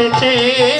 স্মৃতির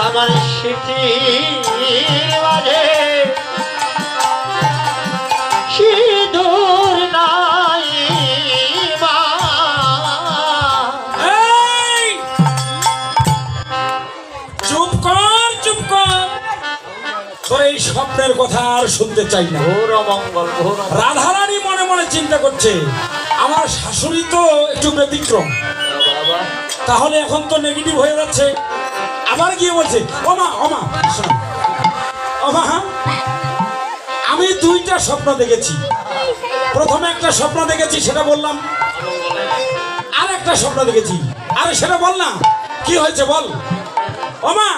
আমার স্মৃতির মাঝে। সিঁদুর নাই মা। চুপ কর চুপ কর। তোর এই স্বপ্নের কথা আর শুনতে চাই না। ঘোর রাধারানী মনে মনে চিন্তা করছে আমার শাশুড়ি তো একটু ব্যতিক্রম। তাহলে এখন তো নেগেটিভ হয়ে যাচ্ছে। আবার গিয়ে বলছে ওমা ওমা ওমা আমি দুইটা স্বপ্ন দেখেছি। প্রথমে একটা স্বপ্ন দেখেছি সেটা বললাম। আর একটা স্বপ্ন দেখেছি। আরে সেটা বল না কি হয়েছে বল। ওমা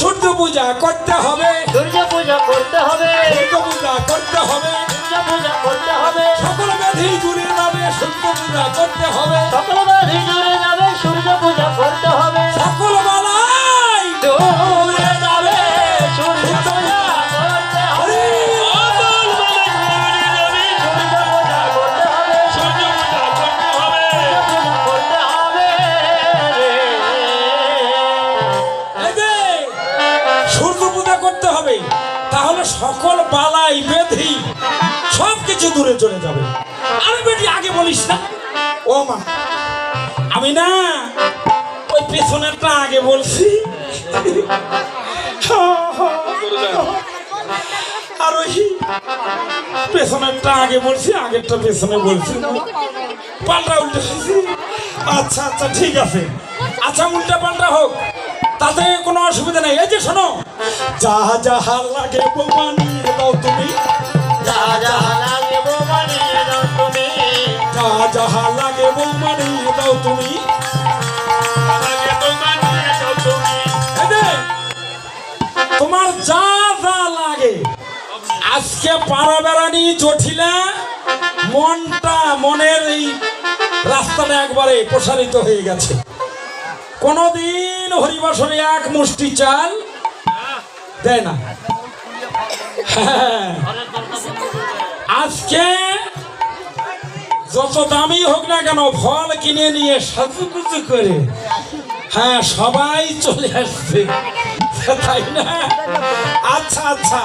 সূর্য পূজা করতে হবে। দুর্গা পূজা করতে হবে। সূর্য পূজা করতে হবে। দুর্গা পূজা করতে হবে। সকল ব্যাধি দূরে যাবে সূর্য পূজা করতে হবে। সকল বাধি জুড়ে যাবে সূর্য পূজা পূজা করতে হবে। তাহলে সকল বালাই, বেধি সব কিছু দূরে চলে যাবে। আরে বেটি, আগে বলিস না। ও মা, আমি না ওই পেছনেরটা আগে বলছি। আর ওই পেছনেরটা আগে বলছি, আগেরটা পেছনে বলছি। পাল্টা উল্টে। আচ্ছা আচ্ছা ঠিক আছে। আচ্ছা উল্টা পাল্টা হোক। তাতে কোনো অসুবিধা নেই। এই যে শোনো। যাহা যাহা লাগে দাও তুমি। যাহা যাহা লাগে দাও তুমি। তোমার যা যা লাগে। আজকে পাড়া বেড়ানি জটিলা, মনটা মনের এই রাস্তাটা একবারে প্রসারিত হয়ে গেছে। কোনদিন হরিবাসরে এক মুষ্টি চাল দেয় না। আজকে যত দামি হোক না কেন ফল কিনে নিয়ে সাজুগুজু করে হ্যাঁ সবাই চলে আসছে তাই না? আচ্ছা আচ্ছা।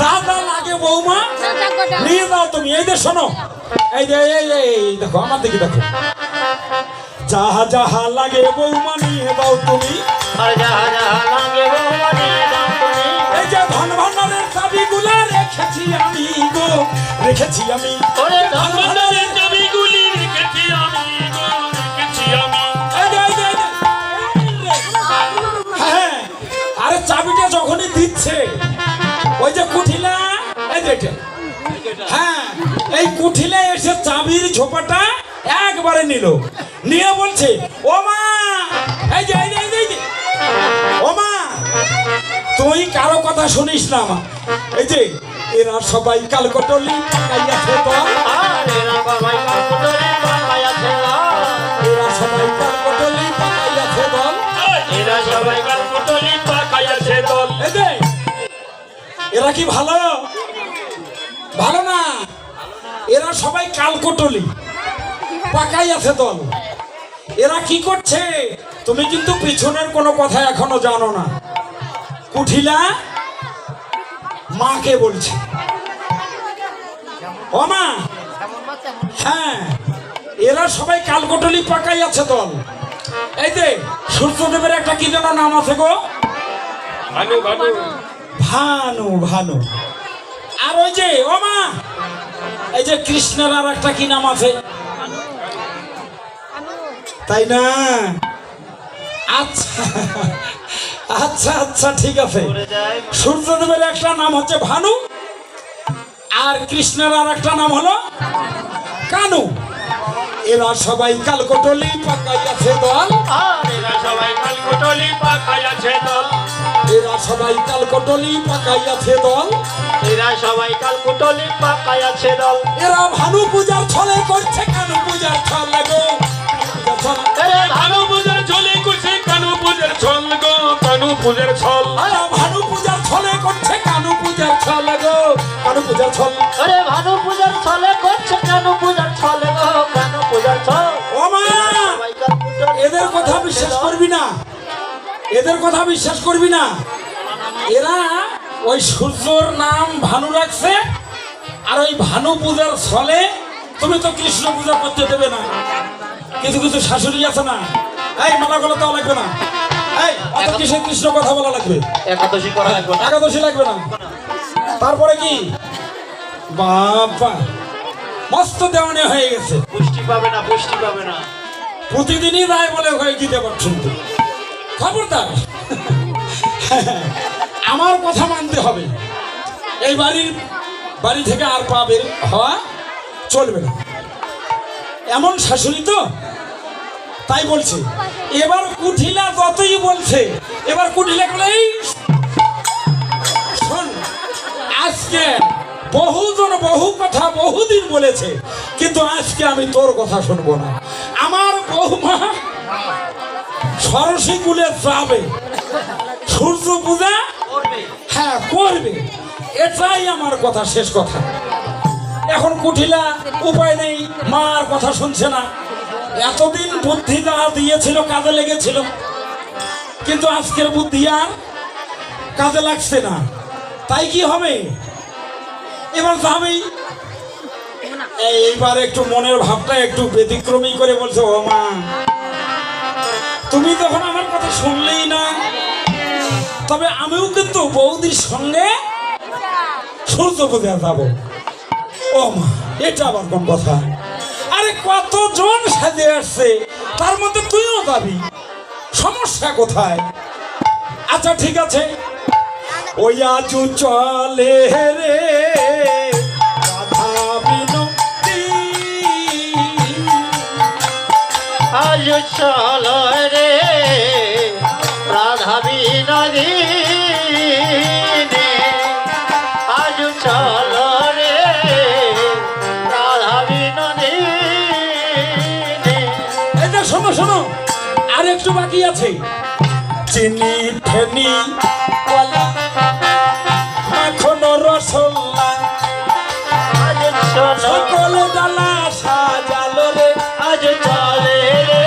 যা যা লাগে বৌমা, নিয়ে যাও তুমি। এই যে শোনো, এই যে, এই দেখো, আমার দিকে দেখো। যাহা যাহা লাগে বৌমা নিয়ে দাও তুমি আর যাহা যাহা লাগে বোমা নিয়ে নাও তুমি এই যে ধন ভান্ডারের চাবিগুলো রেখেছি আমি গো রেখেছি আমি ওরে ধন ভান্ডারের চাবিগুলি রেখেছি আমি গো, রেখেছি আমি। এই যে, এই যে, এই যে, এই যে। হ্যাঁ আরে চাবিটা যখনই দিচ্ছে ওই যে কুঠিলা এই যে এটা। হ্যাঁ এই কুঠিলে এসে চাবির ঝোপাটা একবারে নিল নিয়ে বলছে, ও মা, এই যে। ও মা, তুই কারও কথা শুনিস না মা। এই যে, এরা সবাই কালকটলি বাবাই এরা দল এরা সবাই এরা কি ভালো? ভালো না? এরা সবাই কালকটলি পাকাই আছে দল এরা কি করছে? তুমি কিন্তু পিছনের কোনো কথা এখনও জানো না। কুঠিলা মাকে বলছে। ও মা! হ্যাঁ এরা সবাই কালকটলি পাকাই আছে দল। এই যে সূর্যদেবের একটা কি যেন নাম আছে গো? ভানু ভানু। ভানু ভানু। আর ওই যে ও মা! এই যে কৃষ্ণের আর একটা কি নাম আছে? তাই না? আচ্ছা আচ্ছা আচ্ছা ঠিক আছে। সূর্যদেবের একটা নাম হচ্ছে ভানু আর কৃষ্ণের আর একটা নাম হলো কানু। এরা সবাই কালকটলি পাকাইয়াছে দল। এরা সবাই কালকুটলি পাকাইয়াছে দল। এরা সবাই কালকটলি পাকাইয়াছে দল। এরা সবাই কালকুটলি পাকাইয়াছে দল। এরা ভানু পূজার ছলে করছে কানু পূজার ছলে গো। কানু পূজার ছলে করছে কানু পূজার ছল গো কানু পূজার ছল। ভানু পূজার ছলে করছে কানু পূজার ছলে গো কানু পূজার ছল। আরে ভানু পূজার ছলে করছে কানু পূজার ছলে গো কানু পূজার ছল। ও মা! এদের কথা বিশ্বাস করবি না। এদের কথা বিশ্বাস করবি না। এরা ওই সূর্যর নাম ভানু রাখছে আর ওই ভানু পূজার ছলে তুমি তো কৃষ্ণ পূজা করতে দেবে না। কিছু কিছু শাশুড়ি আছে না? এই মালাগুলো দেওয়া লাগবে না। এই অত কিসে কৃষ্ণ কথা বলা লাগবে? একাদশী করা লাগবে একাদশী লাগবে না। তারপরে কি? বাবা মস্ত দেওয়ানে হয়ে গেছে। পুষ্টি পাবে না পুষ্টি পাবে না। প্রতিদিনই রায় বলে হয়ে গীতে পাচ্ছেন তো। খবরদার। আমার কথা মানতে হবে। এই বাড়ির বাড়ি থেকে আর পা বের হওয়া চলবে না। এমন শাশুড়ি তো তাই বলছে। এবার কুঠিলা যতই বলছে এবার কুঠিলা বলে "এই, শোন আজকে বহুজন বহু কথা বহুদিন বলেছে কিন্তু আজকে আমি তোর কথা শুনব না। আমার বৌমা সরস্বী কুলে যাবে সূর্য পূজা হ্যাঁ করবে। এটাই আমার কথা শেষ কথা। এখন কুঠিলা উপায় নেই মার কথা শুনছে না। এতদিন বুদ্ধি যা দিয়েছিল, কাজে লেগেছিল। কিন্তু আজকের বুদ্ধি আর কাজে লাগছে না। তাই কি হবে? এবার যাবেই এইবার একটু মনের ভাবটা একটু ব্যতিক্রমী করে বলছে, ও মা। তুমি তখন আমার কথা শুনলেই না। তবে আমিও কিন্তু বৌদির সঙ্গে সূর্য পূজা যাব। ও মা, এটা আবার কোন কথা? আরে কতজন সাজে আসছে? তার মধ্যে তুইও যাবি। সমস্যা কোথায়? আচ্ছা ঠিক আছে। ওই আজু চলে রে। আজ চলো রে। রাধা বিনোদী বাকি আছে চিনি, ফেনি, কলা, মাখন, রসগোল্লা, সকল ডালা সাজালো রে, আজ চলে রে।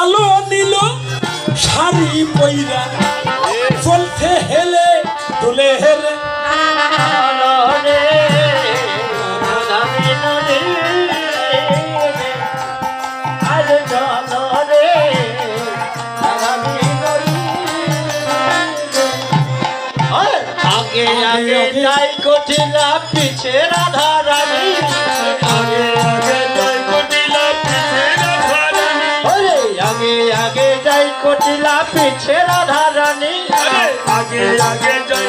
আলো নিল শাড়ি পইরা পিছে রাধা রানী। আগে আগে যাই কটিলা পিছে রাধা রানী ওরে আগে আগে যাই কোটিলা পিছে রাধা রানী আগে আগে যাই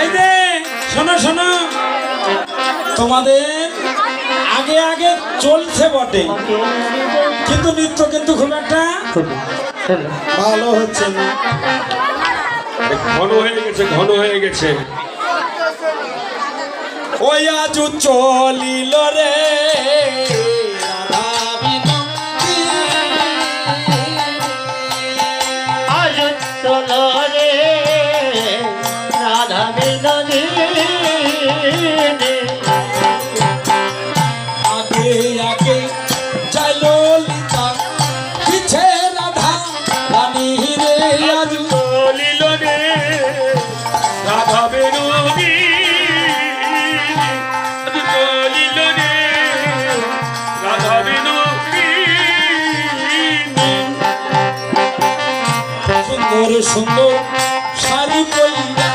এই যে শোনো শোনো। তোমাদের আগে আগে চলছে বটে। কিন্তু নৃত্য কিন্তু খুব একটা ভালো হচ্ছে না। ঘন হয়ে গেছে ঘন হয়ে গেছে। ওই আজ চলিল রে। সুন্দর শাড়ি পরিয়া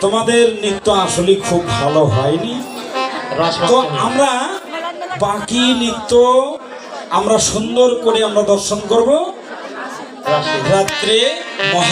তোমাদের নৃত্য আসলে খুব ভালো হয়নি। তো আমরা বাকি নৃত্য আমরা সুন্দর করে আমরা দর্শন করব। রাত্রে